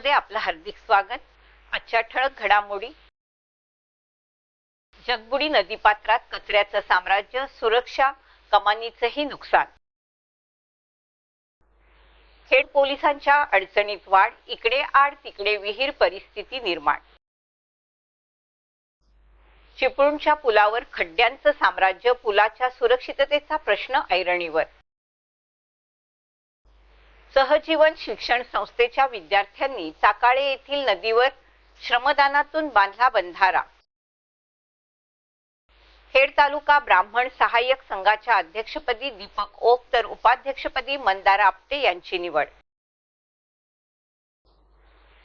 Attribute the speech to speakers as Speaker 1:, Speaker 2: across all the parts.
Speaker 1: मध्ये आपलं हार्दिक स्वागत. आजच्या ठळक घडामोडी. जगबुडी नदीपात्रात कचऱ्याचं साम्राज्य सुरक्षा कमानीचंही नुकसान. खेड पोलिसांच्या अडचणीत वाढ इकडे आड तिकडे विहीर परिस्थिती निर्माण. चिपळूणच्या पुलावर खड्ड्यांचं साम्राज्य पुलाच्या सुरक्षिततेचा प्रश्न ऐरणीवर. सहजीवन शिक्षण संस्थेच्या विद्यार्थ्यांनी चाकाळे येथील नदीवर श्रमदानातून बांधला बंधारा. खेड तालुका ब्राह्मण सहाय्यक संघाच्या अध्यक्षपदी दीपक ओक तर उपाध्यक्षपदी मंदारा आपटे यांची निवड.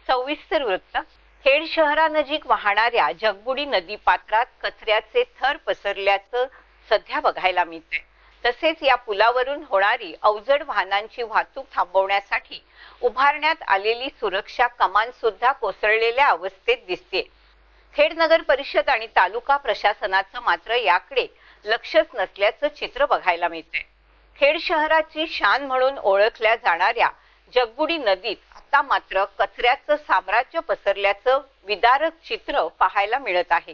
Speaker 1: सविस्तर वृत्त. खेड शहरानजीक वाहणाऱ्या जगबुडी नदी पात्रात कचऱ्याचे थर पसरल्याचं सध्या बघायला मिळते तसेच या पुलावरून होणारी अवजड वाहनांची वाहतूक थांबवण्यासाठी उभारण्यात आलेली सुरक्षा कमान सुद्धा कोसळलेल्या अवस्थेत दिसते. खेड नगर परिषद आणि तालुका प्रशासनाचं मात्र याकडे लक्षच नसल्याचं चित्र बघायला मिळते खेड शहराची शान म्हणून ओळखल्या जाणाऱ्या जगबुडी नदीत आता मात्र कचऱ्याचं साम्राज्य पसरल्याचं विदारक चित्र पाहायला मिळत आहे.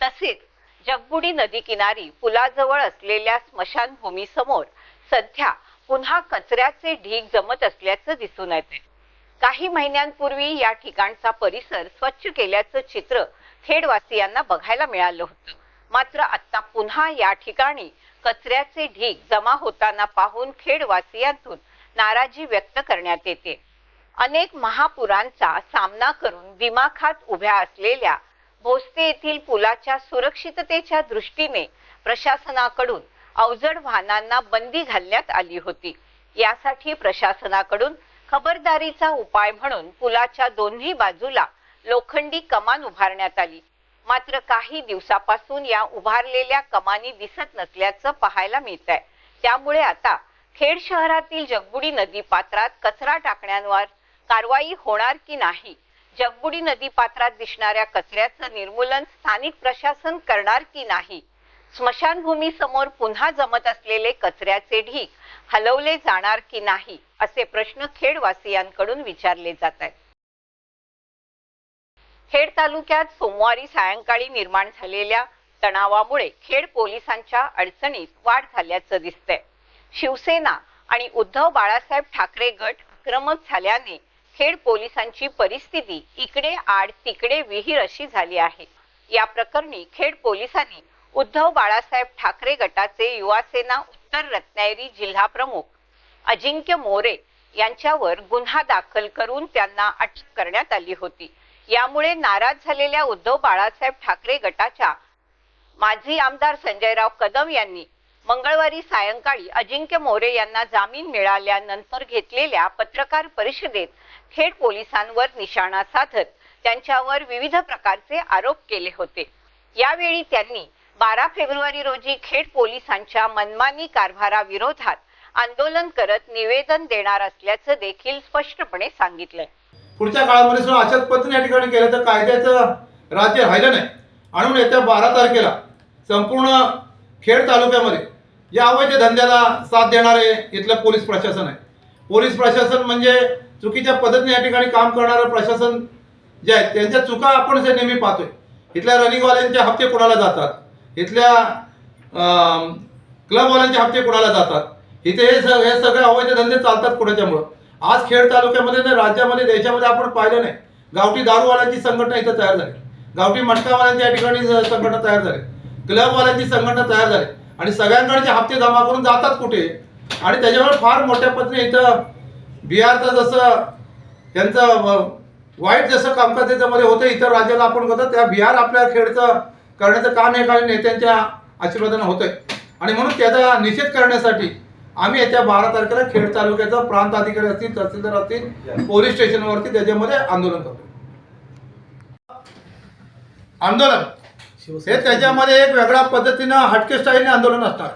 Speaker 1: तसेच जगबुडी नदी किनारी पुलाजवळ असलेल्या स्मशानभूमी समोर सध्या पुन्हा कचऱ्याचे ढीग जमत असल्याचं दिसून येते काही महिन्यांपूर्वी या ठिकाणचा परिसर स्वच्छ केल्याचं चित्र खेडवासियांना बघायला मिळालं होतं. मात्र आता पुन्हा या ठिकाणी कचऱ्याचे ढीग जमा होताना पाहून खेडवासियांतून नाराजी व्यक्त करण्यात येते. अनेक महापुरांचा सामना करून दिमाखात उभ्या असलेल्या भोसते येथील पुलाच्या सुरक्षिततेच्या दृष्टीने प्रशासनाकडून अवजड वाहनांना बंदी घालण्यात आली होती. यासाठी प्रशासनाकडून खबरदारीचा उपाय म्हणून पुलाच्या दोन्ही बाजूला लोखंडी कमान उभारण्यात आली. मात्र काही दिवसापासून या उभारलेल्या कमानी दिसत नसल्याचं पाहायला मिळत आहे त्यामुळे आता खेड शहरातील जगबुडी नदी पात्रात कचरा टाकण्यांवर कारवाई होणार की नाही जगबुडी नदी पात्रात दिसणाऱ्या कचऱ्याचं निर्मूलन स्थानिक प्रशासन करणार की नाही? स्मशानभूमी समोर पुन्हा जमत असलेले कचऱ्याचे ढीग हलवले जाणार की नाही असे प्रश्न खेडवासियांकडून विचारले जात आहेत. खेड तालुक्यात सोमवारी सायंकाळी निर्माण झालेल्या तणावामुळे खेड पोलिसांच्या अडचणीत वाढ झाल्याचं दिसतंय. शिवसेना आणि उद्धव बाळासाहेब ठाकरे गट आक्रमक झाल्याने खेड पोलिसांची परिस्थिती इकडे आड तिकडे विहीर अशी झाली आहे. या प्रकरणी खेड पोलिसांनी उद्धव बाळासाहेब ठाकरे गटाचे युवासेना उत्तर रत्नागिरी जिल्हा प्रमुख अजिंक्य मोरे यांच्यावर गुन्हा दाखल करून त्यांना अटक करण्यात आली होती. यामुळे नाराज झालेल्या उद्धव बाळासाहेब ठाकरे गटाच्या माजी आमदार संजयराव कदम यांनी मंगळवारी सायंकाळी अजिंक्य मोरे यांना जामीन मिळाल्यानंतर घेतलेल्या पत्रकार परिषदेत खेड पोलिसांवर निशाणा साधत त्यांच्यावर विविध प्रकारचे आरोप केले होते. यावेळी त्यांनी बारा फेब्रुवारी रोजी खेड पोलिसांच्या मनमानी कारभाराविरोधात आंदोलन करत निवेदन देणार असल्याचं देखील स्पष्टपणे सांगितलंय.
Speaker 2: पुढच्या काळामध्ये सुद्धा अशाच पद्धतीने या ठिकाणी केलं तर कायद्याचं राज्य राहिलं नाही. आणि म्हणून येत्या बारा तारखेला संपूर्ण खेड तालुक्यामध्ये या अवैध धंद्याला साथ देणारे इथलं पोलीस प्रशासन आहे. पोलीस प्रशासन म्हणजे चुकीच्या पद्धतीने या ठिकाणी काम करणारं प्रशासन जे आहे त्यांच्या चुका आपण जे नेहमी पाहतोय. इथल्या रनिंगवाल्यांचे हप्ते कोणाला जातात? इथल्या क्लबवाल्यांचे हप्ते कोणाला जातात? इथे हे सग हे सगळे अवैध धंदे चालतात कोणाच्यामुळं. आज खेड तालुक्यामध्ये नाही राज्यामध्ये देशामध्ये आपण पाहिलं नाही. गावठी दारूवाल्यांची संघटना इथं तयार झाली. गावठी मटकावाल्यांची या ठिकाणी संघटना तयार झाली. क्लबवाल्यांची संघटना तयार झाली. आणि सगळ्यांकडचे हप्ते जमा करून जातात कुठे? आणि त्याच्यामुळे फार मोठ्या पद्धतीने इथं बिहारचं जसं त्यांचं वाईट जसं कामकाज त्याच्यामध्ये होतं इतर राज्याला आपण करतो त्या बिहार आपल्या खेडचं करण्याचं काम हे काही नेत्यांच्या आशीर्वादानं होतंय. आणि म्हणून त्याचा निषेध करण्यासाठी आम्ही येत्या बारा तारखेला खेड तालुक्याचा प्रांत अधिकारी असतील तहसीलदार असतील पोलीस स्टेशनवरती त्याच्यामध्ये आंदोलन करतो आंदोलन. हे त्याच्यामध्ये एक वेगळ्या पद्धतीनं हटके स्टाईलने आंदोलन असणार.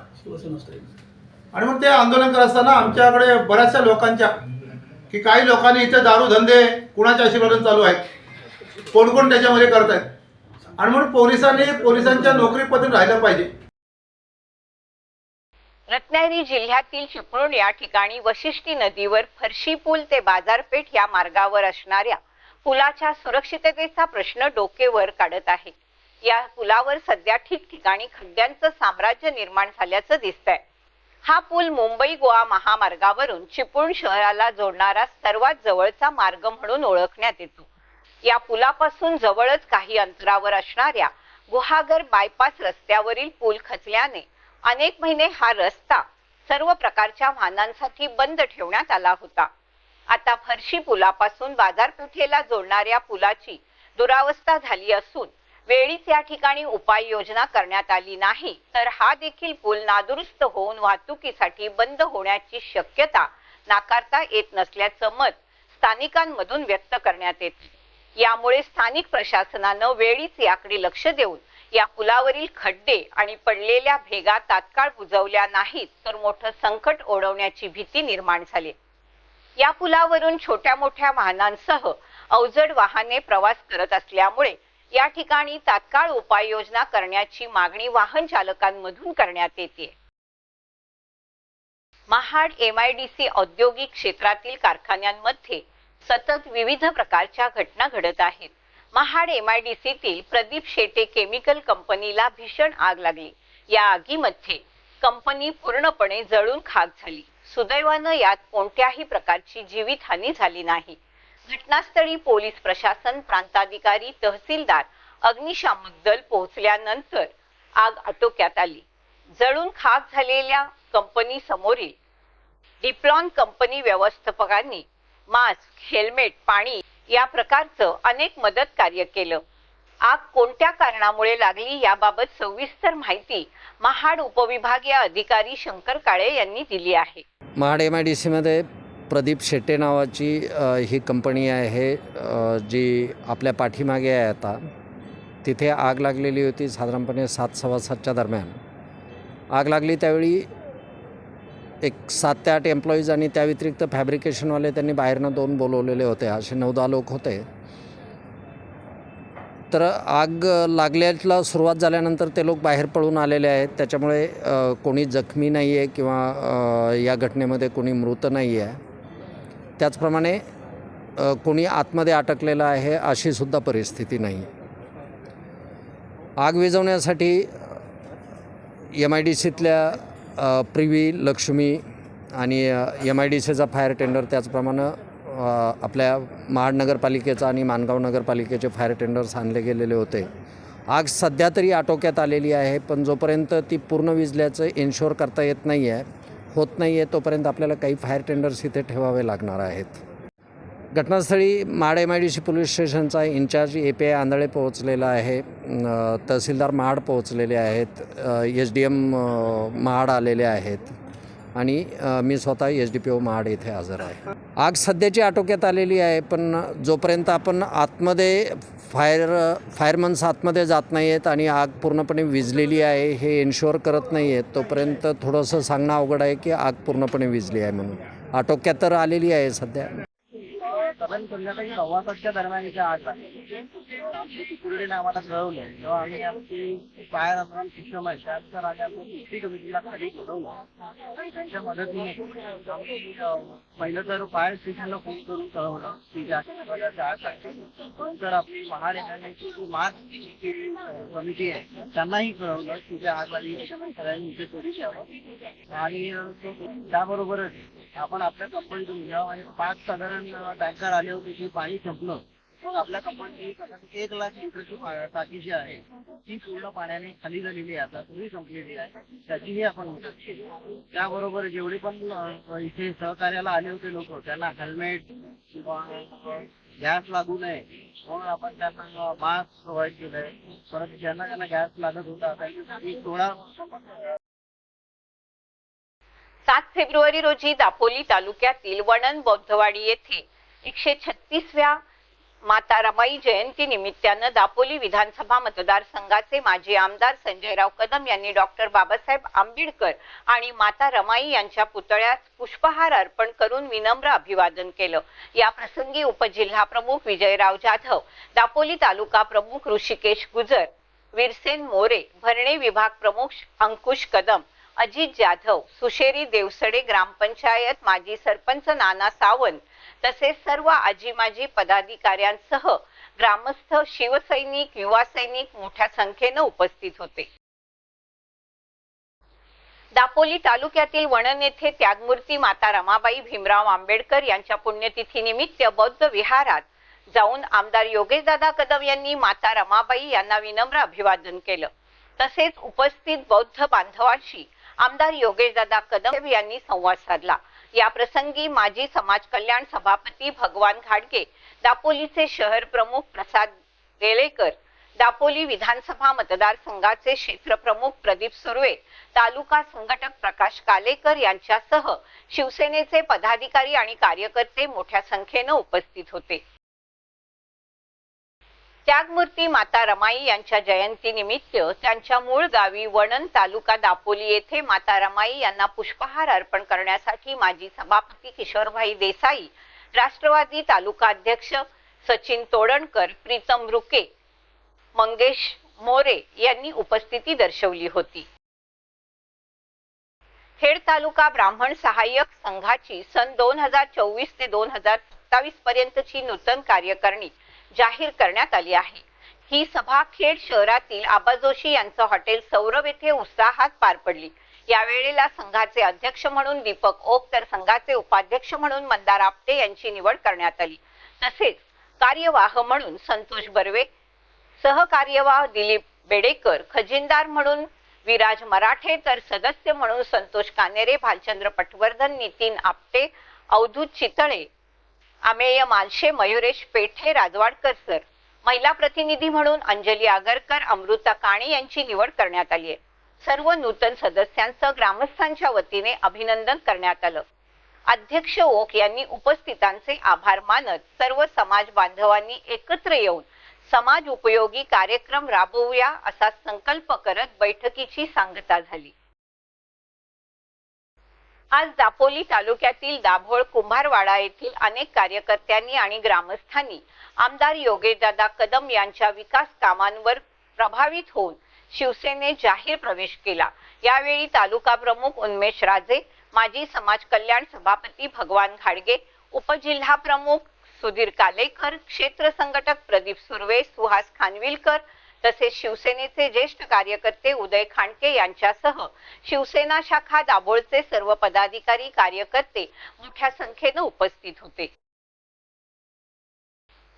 Speaker 2: आणि मग ते आंदोलन करत असताना आमच्याकडे बऱ्याचशा लोकांच्या की काही लोकांनी इथे दारू धंदे कुणाच्या आशीर्वादाने चालू आहेत? कोण कोण त्याच्यामध्ये करत आहेत आणि म्हणून पोलिसांनी पोलिसांच्या नोकरी पद्धती राहिलं पाहिजे.
Speaker 1: रत्नागिरी जिल्ह्यातील चिपळूण या ठिकाणी वशिष्ठी नदीवर फरशी पूल ते बाजारपेठ या मार्गावर असणाऱ्या पुलाच्या सुरक्षिततेचा प्रश्न डोकेवर काढत आहे. या पुलावर सध्या ठिकठिकाणी खड्ड्यांचं साम्राज्य निर्माण झाल्याचं दिसतंय. हा पूल मुंबई गोवा महामार्गावरून चिपळूण शहराला जोडणारा सर्वात जवळचा मार्ग म्हणून ओळखण्यात येतो. या पुलापासून जवळच काही अंतरावर असणाऱ्या गुहागर बायपास रस्त्यावरील पूल खचल्याने अनेक महिने हा रस्ता सर्व प्रकारच्या वाहनांसाठी बंद ठेवण्यात आला होता. आता फरशी पुलापासून बाजारपेठेला जोडणाऱ्या पुलाची दुरावस्था झाली असून वेळीच या ठिकाणी उपाययोजना करण्यात आली नाही. तर हा देखील पूल नादुरुस्त होऊन वाहतुकीसाठी बंद होण्याची शक्यता नाकारता येत नसल्याचं मत स्थानिकांमधून व्यक्त करण्यात येत. यामुळे स्थानिक प्रशासनानं वेळीच याकडे लक्ष देऊन या पुलावरील खड्डे आणि पडलेल्या भेगा तात्काळ बुजवल्या नाहीत तर मोठं संकट ओढवण्याची भीती निर्माण झाली. या पुलावरून छोट्या मोठ्या वाहनांसह अवजड वाहने प्रवास करत असल्यामुळे या ठिकाणी तात्काळ उपाययोजना करण्याची मागणी वाहन चालकांमधून करण्यात येते. महाड एम आयडीसी औद्योगिक क्षेत्रातील कारखान्यांमध्ये सतत विविध प्रकारच्या घटना घडत आहेत. महाड एम आयडीसीतील प्रदीप शेटे केमिकल कंपनीला भीषण आग लागली. या आगीमध्ये कंपनी पूर्णपणे जळून खाक झाली. सुदैवानं यात कोणत्याही प्रकारची जीवितहानी झाली नाही. घटनास्थळी पोलीस प्रशासन प्रांताधिकारी तहसीलदार अग्निशामक दल पोहोचल्यानंतर आग आटोक्यात आली. जळून खाक झालेल्या कंपनी समोरील डिप्लॉन कंपनी व्यवस्थापकांनी मास्क हेल्मेट पाणी या प्रकारचं अनेक मदत कार्य केलं. आग कोणत्या कारणामुळे लागली याबाबत सविस्तर माहिती महाड उपविभागीय अधिकारी शंकर काळे यांनी दिली आहे.
Speaker 3: महाड एम आय डी सीमध्ये प्रदीप शेट्टे नावाची ही कंपनी आहे जी आपल्या पाठीमागे आहे आता. तिथे आग लागलेली होती साधारणपणे सात सव्वा सातच्या दरम्यान. आग लागली त्यावेळी एक सात ते आठ एम्प्लॉईज आणि त्या व्यतिरिक्त फॅब्रिकेशनवाले त्यांनी बाहेरनं दोन बोलवलेले होते. असे नऊ दहा लोक होते. तर आग लागल्याला सुरुवात झाल्यानंतर ते लोक बाहेर पळून आलेले आहेत. त्याच्यामुळे कोणी जखमी नाही आहे किंवा या घटनेमध्ये कोणी मृत नाही आहे त्याचप्रमाणे कोणी आतमध्ये अटकलेलं आहे अशीसुद्धा परिस्थिती नाही. आग विझवण्यासाठी एम आय डी सीतल्या प्रिवी लक्ष्मी आणि एम आय डी सीचा फायर टेंडर त्याचप्रमाणे आपल्या महाड नगरपालिकेचा आणि माणगाव नगरपालिकेचे फायर टेंडर्स आणले गेलेले होते. आग सध्या तरी आटोक्यात आलेली आहे पण जोपर्यंत ती पूर्ण विजल्याचं इन्शुअर करता येत नाही आहे होत नाही आहे तोपर्यंत आपल्याला काही फायर टेंडर्स इथे ठेवावे लागणार आहेत. घटनास्थळी Mahad M I D C police स्टेशनचा incharge A P I Andhale पोहोचलेला आहे. तहसीलदार महाड पोहोचलेले आहेत. एच डी एम महाड आलेले आहेत. आणि मी स्वतः H D P O Mahad येथे हजर आहे. आग सध्याची आटोक्यात आलेली आहे पण जोपर्यंत आपण आतमध्ये फायर फायरमन्स आतमध्ये जात नाही आहेत आणि आग पूर्णपणे विजलेली आहे हे इन्शुअर करत नाही आहेत तोपर्यंत थोडंसं सांगणं अवघड आहे की आग पूर्णपणे विजली आहे म्हणून. आटोक्यात तर आलेली आहे सध्या.
Speaker 4: साधारण संध्याकाळी आम्हाला कळवलं तेव्हा आम्ही आमची बाहेर अलार्म सिस्टम आहे त्यानुसार आम्ही आमच्या सेफ्टी कमिटीला खाली बोलवलं आणि त्यांच्या मदतीने आम्ही पहिलं तर फायर स्टेशनला फोन करून कळवलं की ज्या ठिकाणी आग आपली महाड येण्याची मार्च कमिटी आहे त्यांनाही कळवलं की त्या आग लागली सगळ्यांनी इथे चोरी आणि त्याबरोबरच आपण आपल्या कंपनीतून घ्यावं आणि पाच साधारण टँकर आले होते की पाणी संपलं. आपल्या कंपनी एक लाख लिटरची टाकी जी आहे ती पूर्ण पाण्याने खाली झालेली आहे आता पूर्वी संपलेली आहे. त्याचीही आपण त्याबरोबर जेवढे पण इथे सहकार्याला आले होते लोक त्यांना हेल्मेट किंवा गॅस लागू नये. म्हणून आपण त्यांना मास्क प्रोव्हाइड केलंय परत ज्यांना ज्यांना गॅस लागत होता त्यांच्यासाठी सोळा
Speaker 1: सात फेब्रुवारी रोजी दापोली तालुक्यातील वणन बौद्धवाडी येथे एकशे छत्तीसव्या माता रमाई जयंती निमित्तानं दापोली विधानसभा मतदारसंघाचे माजी आमदार संजयराव कदम यांनी डॉक्टर बाबासाहेब आंबेडकर आणि माता रमाई यांच्या पुतळ्यास पुष्पहार अर्पण करून विनम्र अभिवादन केलं. या प्रसंगी उपजिल्हा प्रमुख विजयराव जाधव दापोली तालुका प्रमुख ऋषिकेश गुजर वीरसेन मोरे भरणे विभाग प्रमुख अंकुश कदम अजित जाधव सुशेरी देवसडे ग्रामपंचायत माजी सरपंच नाना सावंत तसेच सर्व आजी माजी पदाधिकाऱ्यांसह ग्रामस्थ शिवसैनिक युवा सैनिक मोठ्या संख्येनं उपस्थित होते. दापोली तालुक्यातील वणन येथे त्यागमूर्ती माता रमाबाई भीमराव आंबेडकर यांच्या पुण्यतिथीनिमित्त बौद्ध विहारात जाऊन आमदार योगेशदादा कदम यांनी माता रमाबाई यांना विनम्र अभिवादन केलं. तसेच उपस्थित बौद्ध बांधवांशी आमदार योगेशदादा कदम यांनी संवाद साधला. या प्रसंगी माजी समाज कल्याण सभापती भगवान घाडगे दापोलीचे शहर प्रमुख प्रसाद देलेकर दापोली विधानसभा मतदारसंघाचे क्षेत्रप्रमुख प्रदीप सुर्वे तालुका संघटक प्रकाश कालेकर यांच्यासह शिवसेनेचे पदाधिकारी आणि कार्यकर्ते मोठ्या संख्येनं उपस्थित होते. त्यागमूर्ती माता रमाई यांच्या जयंतीनिमित्त त्यांच्या मूळ गावी वणन तालुका दापोली येथे माता रमाई यांना पुष्पहार अर्पण करण्यासाठी माजी सभापती किशोरभाई देसाई राष्ट्रवादी तालुका अध्यक्ष सचिन तोडणकर प्रीतम रुके मंगेश मोरे यांनी उपस्थिती दर्शवली होती. खेड तालुका ब्राह्मण सहाय्यक संघाची सन दोन हजार चोवीस ते दोन हजार सत्तावीस पर्यंतची नूतन कार्यकारिणी जाहीर करण्यात आली आहे. ही सभा खेड शहरातील आबा जोशी यांचं हॉटेल सौरभ येथे उत्साहात पार पडली. यावेळेला संघाचे अध्यक्ष म्हणून दीपक ओक तर संघाचे उपाध्यक्ष म्हणून मंदार आपटे यांची निवड करण्यात आली. तसेच कार्यवाह म्हणून संतोष बर्वे सहकार्यवाह दिलीप बेडेकर खजिनदार म्हणून विराज मराठे तर सदस्य म्हणून संतोष कानेरे भालचंद्र पटवर्धन नितीन आपटे अवधूत चितळे आमेय मालशे मयुरेश पेठे राजवाडकर सर. महिला प्रतिनिधी म्हणून अंजली आगरकर अमृता काणे यांची निवड करण्यात आली आहे. सर्व नूतन सदस्यांचं ग्रामस्थांच्या वतीने अभिनंदन करण्यात आलं. अध्यक्ष ओक यांनी उपस्थितांचे आभार मानत सर्व समाज बांधवांनी एकत्र येऊन समाज उपयोगी कार्यक्रम राबवूया असा संकल्प करत बैठकीची सांगता झाली. आज दापोली तालुक्यातील दाभोळ कुंभारवाडा येथील अनेक कार्यकर्त्यांनी आणि ग्रामस्थांनी आमदार योगेशदादा कदम यांच्या विकास कामांवर प्रभावित होऊन शिवसेनेत जाहीर प्रवेश केला. यावेळी तालुका प्रमुख उन्मेश राजे माजी समाज कल्याण सभापती भगवान घाडगे उपजिल्हा प्रमुख सुधीर कालेकर क्षेत्र संघटक प्रदीप सुर्वे सुहास खानविलकर तसेच शिवसेनेचे ज्येष्ठ कार्यकर्ते उदय खांडके यांच्यासह शिवसेना शाखा दाभोळचे सर्व पदाधिकारी कार्यकर्ते मोठ्या संख्येनं उपस्थित होते.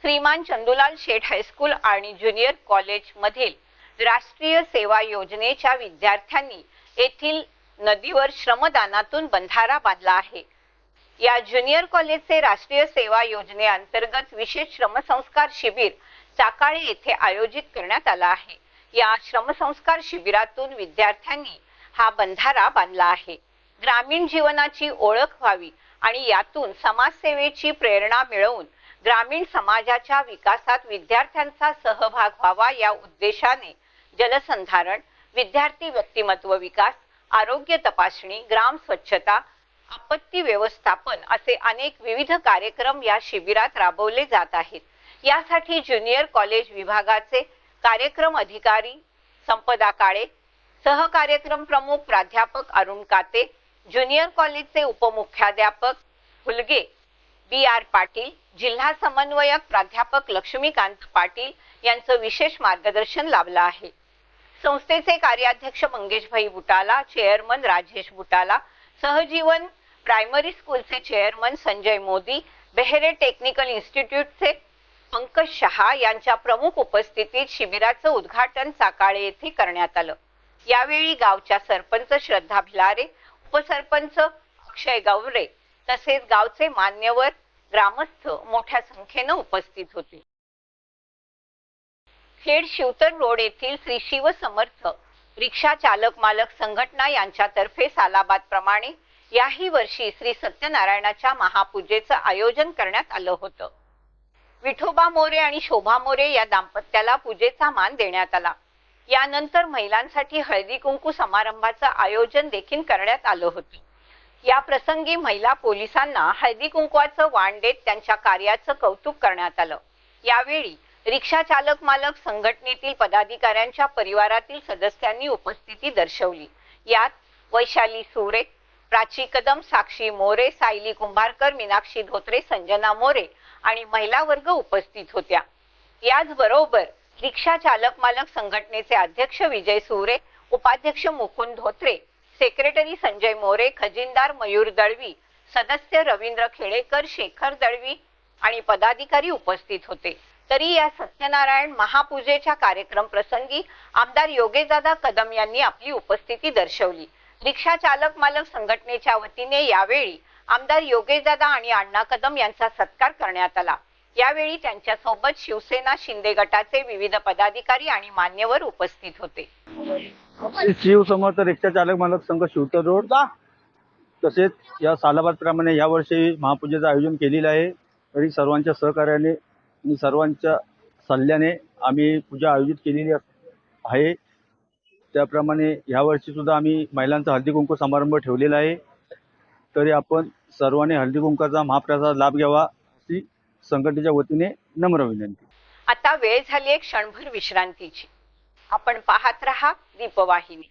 Speaker 1: श्रीमान चंदुलाल शेठ हायस्कूल आणि ज्युनियर कॉलेज मधील राष्ट्रीय सेवा योजनेच्या विद्यार्थ्यांनी येथील नदीवर श्रमदानातून बंधारा बांधला आहे. या ज्युनियर कॉलेजचे राष्ट्रीय सेवा योजनेअंतर्गत विशेष श्रमसंस्कार शिबिर साकाळे येथे आयोजित करण्यात आला आहे. या श्रमसंस्कार शिबिरातून विद्यार्थ्यांनी हा बंधारा बांधला आहे. ग्रामीण जीवनाची ओळख व्हावी आणि यातून समाजसेवेची प्रेरणा मिळवून ग्रामीण समाजाच्या विकासात विद्यार्थ्यांचा सहभाग व्हावा या उद्देशाने जलसंधारण विद्यार्थी व्यक्तिमत्व विकास आरोग्य तपासणी ग्राम स्वच्छता आपत्ती व्यवस्थापन असे अनेक विविध कार्यक्रम या शिबिरात राबवले जात आहेत. यासाठी ज्युनियर कॉलेज विभागाचे कार्यक्रम अधिकारी संपदा काळे सहकार्यक्रम प्रमुख प्राध्यापक अरुण काते ज्युनियर कॉलेजचे उपमुख्याध्यापक हुलगे बी आर पाटील जिल्हा समन्वयक प्राध्यापक लक्ष्मीकांत पाटील यांचं विशेष मार्गदर्शन लाभलं आहे. संस्थेचे कार्याध्यक्ष मंगेशभाई बुटाला चेअरमन राजेश बुटाला सहजीवन प्रायमरी स्कूलचे चेअरमन संजय मोदी बेहरे टेक्निकल इन्स्टिट्यूटचे पंकज शहा यांच्या प्रमुख उपस्थितीत शिबिराचं उद्घाटन साकाळे येथे करण्यात आलं. यावेळी गावच्या सरपंच श्रद्धा भिलारे उपसरपंच अक्षय गवरे तसेच गावचे मान्यवर ग्रामस्थ मोठ्या संख्येनं उपस्थित होते. खेड शिवतर रोड येथील श्री शिव समर्थ रिक्षा चालक मालक संघटना यांच्यातर्फे सालाबाद प्रमाणे याही वर्षी श्री सत्यनारायणाच्या महापूजेचं आयोजन करण्यात आलं होतं. विठोबा मोरे आणि शोभा मोरे या दाम्पत्याला पूजेचा मान देण्यात आला. यानंतर महिलांसाठी हळदी कुंकू समारंभाचं आयोजन देखील करण्यात आलं होतं. या प्रसंगी महिला पोलिसांना हळदी कुंकवाचं वाण देत त्यांच्या कार्याचं कौतुक करण्यात आलं. यावेळी रिक्षा चालक मालक संघटनेतील पदाधिकाऱ्यांच्या परिवारातील सदस्यांनी उपस्थिती दर्शवली. यात वैशाली सुरे प्राची कदम साक्षी मोरे सायली कुंभारकर मीनाक्षी धोत्रे संजना मोरे आणि महिला वर्ग उपस्थित होत्या. याचबरोबर रिक्षा चालक मालक संघटनेचे अध्यक्ष विजय सुरे उपाध्यक्ष मुकुंद धोत्रे सेक्रेटरी संजय मोरे खजिनदार मयूर दळवी सदस्य रवींद्र खेडेकर शेखर दळवी आणि पदाधिकारी उपस्थित होते. तरी या सत्यनारायण महापूजेच्या कार्यक्रम प्रसंगी आमदार योगेदादा कदम यांनी आपली उपस्थिती दर्शवली. रिक्षा चालक मालक संघटनेच्या वतीने यावेळी आमदार योगेशदादा आणि अण्णा कदम यांचा सत्कार करण्यात आला. यावेळी त्यांच्यासोबत शिवसेना शिंदे गटाचे विविध पदाधिकारी आणि मान्यवर उपस्थित होते.
Speaker 5: शिव समर्थ रिक्षा चालक मालक संघ शिवतर रोड तसेच या सालाबादप्रमाणे यावर्षी महापूजेचं आयोजन केलेलं आहे. तरी सर्वांच्या सहकार्याने आणि सर्वांच्या सल्ल्याने आम्ही पूजा आयोजित केलेली आहे. त्याप्रमाणे यावर्षी सुद्धा आम्ही महिलांचा हळदी कुंकू समारंभ ठेवलेला आहे. तरी आपण सर्वांनी हळदी कुंकाचा महाप्रसाद लाभ घ्यावा अशी संघटनेच्या वतीने नम्र विनंती.
Speaker 1: आता वेळ झाली एक क्षणभर विश्रांतीची. आपण पाहत रहा दीपवाहिनी.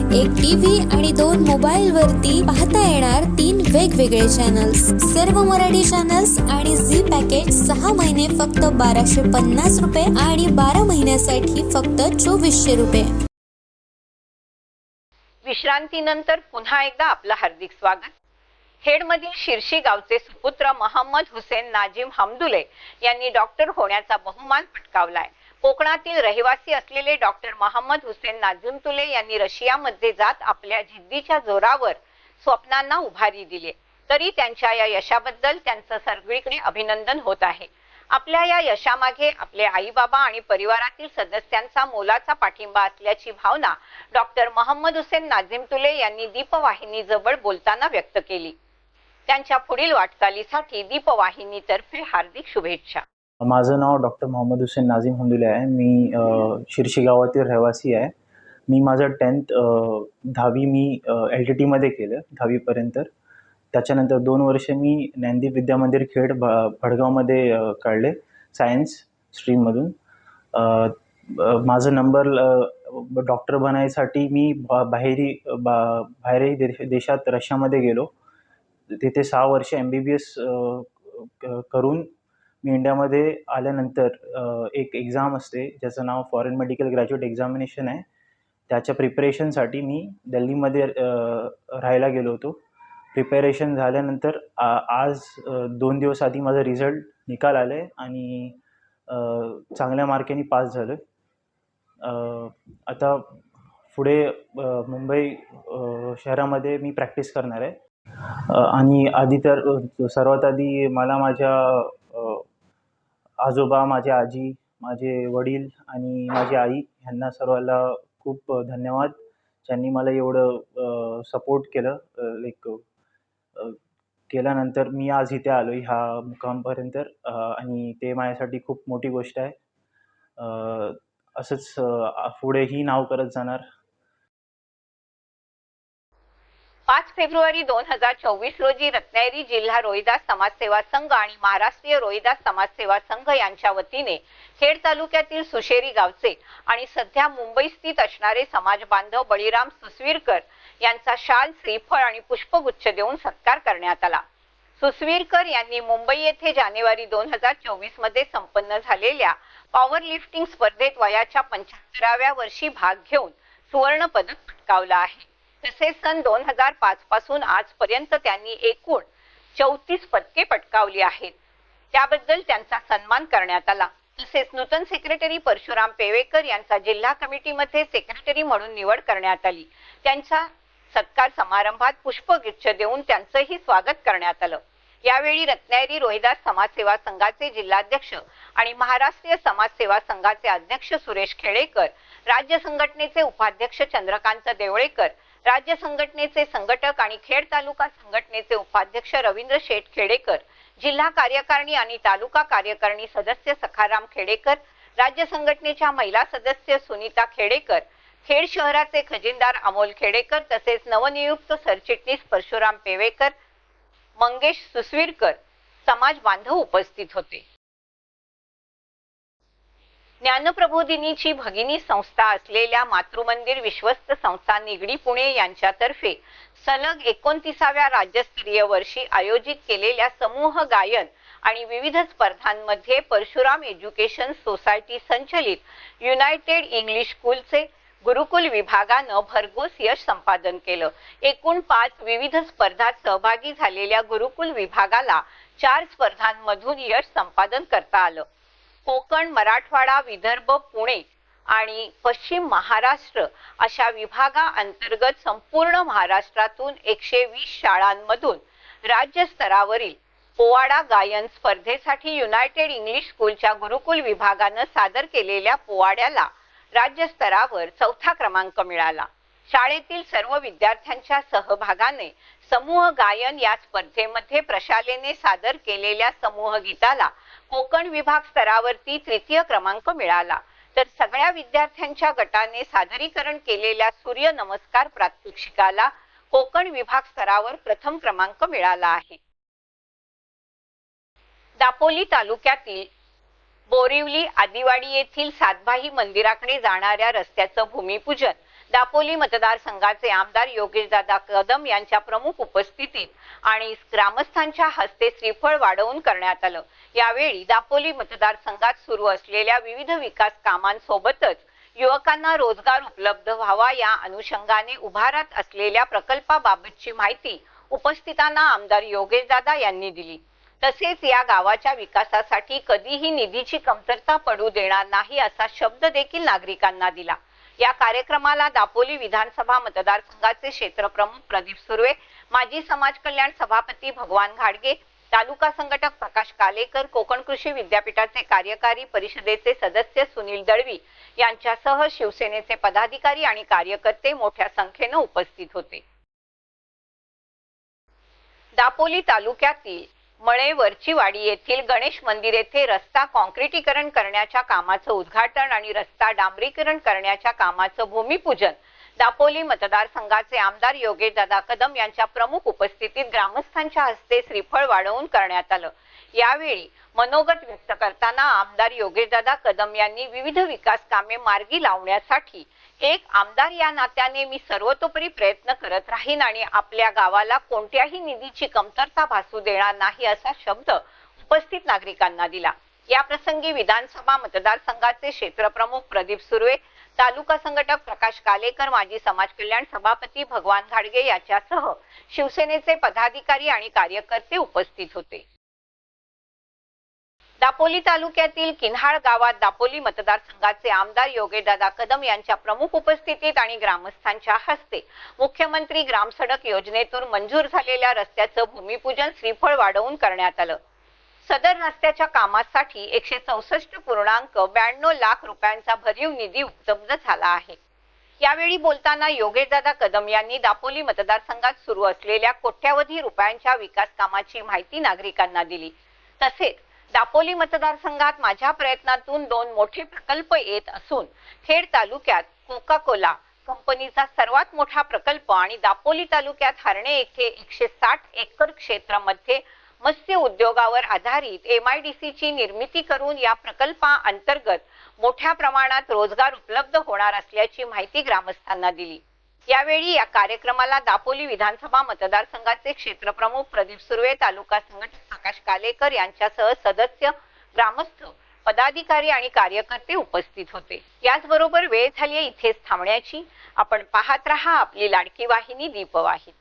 Speaker 6: एक टीव्ही आणि दोन मोबाईल वरती पाहता येणार तीन वेगवेगळे चॅनल्स सर्व मराठी चॅनल्स आणि झी पॅकेज सहा महिने फक्त बाराशे पन्नास रुपये आणि बारा महिन्यासाठी फक्त चोवीसशे रुपये.
Speaker 1: विश्रांतीनंतर पुन्हा एकदा आपलं हार्दिक स्वागत. खेडमधील शिर्शी गावचे सुपुत्र मोहम्मद हुसेन नाजिम हमदुले यांनी डॉक्टर होण्याचा बहुमान पटकावलाय. कोकणातील रहिवासी असलेले डॉक्टर मोहम्मद हुसेन नाजिमतुले यांनी रशियामध्ये जात आपल्या जिद्दीच्या जोरावर स्वप्नांना उभारी दिली. तरी त्यांच्या या यशाबद्दल त्यांचं सगळीकडे अभिनंदन होत आहे. आपल्या या यशामागे आपले आई बाबा आणि परिवारातील सदस्यांचा मोलाचा पाठिंबा असल्याची भावना डॉक्टर मोहम्मद हुसेन नाझिमतुले यांनी दीपवाहिनी जवळ बोलताना व्यक्त केली. त्यांच्या पुढील वाटचालीसाठी दीपवाहिनीतर्फे हार्दिक शुभेच्छा.
Speaker 7: माझं नाव डॉक्टर मोहम्मद हुसेन नाझीम हमदुले आहे. मी अ, शिर्शी गावातील रहिवासी आहे. मी माझं टेन्थ दहावी मी एल टी टीमध्ये केलं दहावीपर्यंत. त्याच्यानंतर दोन वर्ष मी ज्ञानदीप विद्या मंदिर खेड भ भडगावमध्ये काढले सायन्स स्ट्रीममधून माझं नंबर डॉक्टर बनायसाठी मी बा बाहेरी बा बाहेरही देश देशात रशियामध्ये गेलो. तिथे सहा वर्ष एम बी बी एस करून मी इंडियामध्ये आल्यानंतर एक एक्झाम असते ज्याचं नाव फॉरेन मेडिकल ग्रॅज्युएट एक्झामिनेशन आहे. त्याच्या प्रिपरेशनसाठी मी दिल्लीमध्ये राहायला गेलो होतो. प्रिपरेशन झाल्यानंतर आ आज दोन दिवस आधी माझा रिझल्ट निकाल आला आहे आणि चांगल्या मार्काने पास झालो आहे आता पुढे मुंबई शहरामध्ये मी प्रॅक्टिस करणार आहे. आणि आधी तर सर्वात आधी मला माझ्या आजोबा माझी आजी माझे वडील आणि माझी आई ह्यांना सर्वाला खूप धन्यवाद. ज्यांनी मला एवढं सपोर्ट केलं लाईक केल्यानंतर मी आज इथे आलो ह्या मुकामपर्यंत. आणि ते माझ्यासाठी खूप मोठी गोष्ट आहे. असंच पुढेही नाव करत जाणार.
Speaker 1: पाच फेब्रुवारी दोन हजार चोवीस रोजी रत्नागिरी जिल्हा रोहिदास समाजसेवा संघ आणि महाराष्ट्रीय रोहिदास समाजसेवा संघ यांच्या वतीने खेड तालुक्यातील सुशेरी गावचे आणि सध्या मुंबई स्थित असणारे समाज बांधव बळीराम सुसवीरकर यांचा शाल श्रीफळ आणि पुष्पगुच्छ देऊन सत्कार करण्यात आला. सुसवीरकर यांनी मुंबई येथे जानेवारी दोन हजार चोवीसमध्ये संपन्न झालेल्या पॉवर लिफ्टिंग स्पर्धेत वयाच्या पंच्याहत्तराव्या वर्षी भाग घेऊन सुवर्ण पदक पटकावलं आहे. तसेच सन दोन हजार पाच पासून आजपर्यंत त्यांनी एकूण चौतीस पदके पटकावली आहेत. त्याबद्दल त्यांचा सन्मान करण्यात आला. तसेच नूतन सेक्रेटरी परशुराम पेवेकर यांचा जिल्हा कमिटीमध्ये सेक्रेटरी म्हणून निवड करण्यात आली. त्यांच्या सत्कार समारंभात पुष्पगुच्छ देऊन त्यांचंही स्वागत करण्यात आलं. यावेळी रत्नागिरी रोहिदास समाजसेवा संघाचे जिल्हाध्यक्ष आणि महाराष्ट्रीय समाजसेवा संघाचे अध्यक्ष सुरेश खेडेकर राज्य संघटनेचे उपाध्यक्ष चंद्रकांत देवळेकर राज्य संघटनेचे संघटक आणि खेड तालुका संघटनेचे उपाध्यक्ष रवींद्र शेठ खेडेकर जिल्हा कार्यकारिणी आणि तालुका कार्यकारिणी सदस्य सखाराम खेडेकर राज्य संघटनेच्या महिला सदस्य सुनीता खेडेकर खेड शहराचे खजिनदार अमोल खेडेकर तसेच नवनियुक्त सरचिटणीस परशुराम पेवेकर मंगेश सुसवीरकर समाज बांधव उपस्थित होते. ज्ञानप्रबोधिनीची भगिनी संस्था असलेल्या मातृमंदिर विश्वस्त संस्था निगडी पुणे यांच्यातर्फे सलग एकोणतीसाव्या राज्यस्तरीय वर्षी आयोजित केलेल्या समूह गायन आणि विविध स्पर्धांमध्ये परशुराम एज्युकेशन सोसायटी संचलित युनायटेड इंग्लिश स्कूलचे गुरुकुल विभागानं भरघोस यश संपादन केलं. एकूण पाच विविध स्पर्धात सहभागी झालेल्या गुरुकुल विभागाला चार स्पर्धांमधून यश संपादन करता आलं. कोकण मराठवाडा विदर्भ पुणे आणि पश्चिम महाराष्ट्र अशा विभागाअंतर्गत संपूर्ण महाराष्ट्रातून एकशे वीस शाळांमधून राज्यस्तरावरील पोवाडा गायन स्पर्धेसाठी युनायटेड इंग्लिश स्कूलच्या गुरुकुल विभागानं सादर केलेल्या पोवाड्याला राज्यस्तरावर चौथा क्रमांक मिळाला. शाळेतील सर्व विद्यार्थ्यांच्या सहभागाने समूह गायन या स्पर्धेमध्ये प्रशालेने सादर केलेल्या समूह गीताला कोकण विभाग स्तरावरती तृतीय क्रमांक मिळाला. तर सगळ्या विद्यार्थ्यांच्या गटाने सादरीकरण केलेल्या सूर्य नमस्कार प्रात्यक्षिकाला कोकण विभाग स्तरावर प्रथम क्रमांक मिळाला आहे. दापोली तालुक्यातील बोरिवली आदिवाडी येथील सातभाई मंदिराकडे जाणाऱ्या रस्त्याचं भूमिपूजन दापोली मतदारसंघाचे आमदार योगेशदादा कदम यांच्या प्रमुख उपस्थितीत आणि ग्रामस्थांच्या हस्ते श्रीफळ वाढवून करण्यात आलं. यावेळी दापोली मतदारसंघात सुरू असलेल्या विविध विकास कामांसोबतच युवकांना रोजगार उपलब्ध व्हावा या अनुषंगाने उभारत असलेल्या प्रकल्पाबाबतची माहिती उपस्थितांना आमदार योगेशदादा यांनी दिली. तसेच या गावाच्या विकासासाठी कधीही निधीची कमतरता पडू देणार नाही असा शब्द देखील नागरिकांना दिला. या कार्यक्रमाला दापोली विधानसभा मतदारसंघाचे क्षेत्रप्रमुख प्रदीप सुर्वे माजी समाज कल्याण सभापती भगवान घाडगे तालुका संघटक प्रकाश कालेकर कोकण कृषी विद्यापीठाचे कार्यकारी परिषदेचे सदस्य सुनील दळवी यांच्यासह शिवसेनेचे पदाधिकारी आणि कार्यकर्ते मोठ्या संख्येनं उपस्थित होते. दापोली तालुक्यातील मळे वरचीवाडी येथील गणेश मंदिर येथे रस्ता कॉन्क्रिटीकरण करण्याच्या कामाचं उद्घाटन आणि रस्ता डांबरीकरण करण्याच्या कामाचं भूमिपूजन. दापोली मतदारसंघाचे आमदार योगेशदादा कदम यांच्या प्रमुख उपस्थितीत ग्रामस्थांच्या हस्ते श्रीफळ वाढवून करण्यात आलं. यावेळी मनोगत व्यक्त करताना आमदार योगेशदादा कदम यांनी विविध विकास कामे मार्गी लावण्यासाठी एक आमदार या नात्याने मी सर्वतोपरी प्रयत्न करत राहीन आणि आपल्या गावाला कोणत्याही निधीची कमतरता भासू देणार नाही असा शब्द उपस्थित नागरिकांना दिला. या प्रसंगी विधानसभा मतदारसंघाचे क्षेत्रप्रमुख प्रदीप सुर्वे तालुका संघटक प्रकाश कालेकर माजी समाज कल्याण सभापती भगवान घाडगे याच्यासह शिवसेनेचे पदाधिकारी आणि कार्यकर्ते उपस्थित होते. दापोली तालुक्यातील किन्हाळ गावात दापोली मतदारसंघाचे आमदार योगेदादा कदम यांच्या प्रमुख उपस्थितीत आणि ग्रामस्थांच्या हस्ते मुख्यमंत्री ग्रामसडक योजनेतून मंजूर झालेल्या रस्त्याचं भूमिपूजन श्रीफळ वाढवून करण्यात आलं. सदर रस्त्याच्या कामासाठी एकशे चौसष्ट पूर्णांक ब्याण्णव लाख रुपयांचा भरीव निधी उपलब्ध झाला आहे. यावेळी बोलताना योगेशदादा कदम यांनी दापोली मतदारसंघात सुरू असलेल्या कोट्यावधी रुपयांच्या विकास कामाची माहिती नागरिकांना दिली. तसेच दापोली मतदारसंघात माझ्या प्रयत्नातून दोन मोठे प्रकल्प येत असून खेड तालुक्यात कोका कोला कंपनीचा सर्वात मोठा प्रकल्प आणि दापोली तालुक्यात हरणे येथे एकशे साठ एकर क्षेत्रामध्ये मत्स्य उद्योगावर आधारित एम आय डी ची निर्मिती करून या प्रकल्पा अंतर्गत मोठ्या प्रमाणात रोजगार उपलब्ध होणार असल्याची माहिती ग्रामस्थांना दिली. यावेळी या कार्यक्रमाला दापोली विधानसभा मतदारसंघाचे क्षेत्रप्रमुख प्रदीप सुर्वे तालुका संघटक आकाश कालेकर यांच्यासह सदस्य ग्रामस्थ पदाधिकारी आणि कार्यकर्ते उपस्थित होते. याचबरोबर वेळ झाली इथेच थांबण्याची. आपण पाहत रहा आपली लाडकी वाहिनी दीपवाहिनी.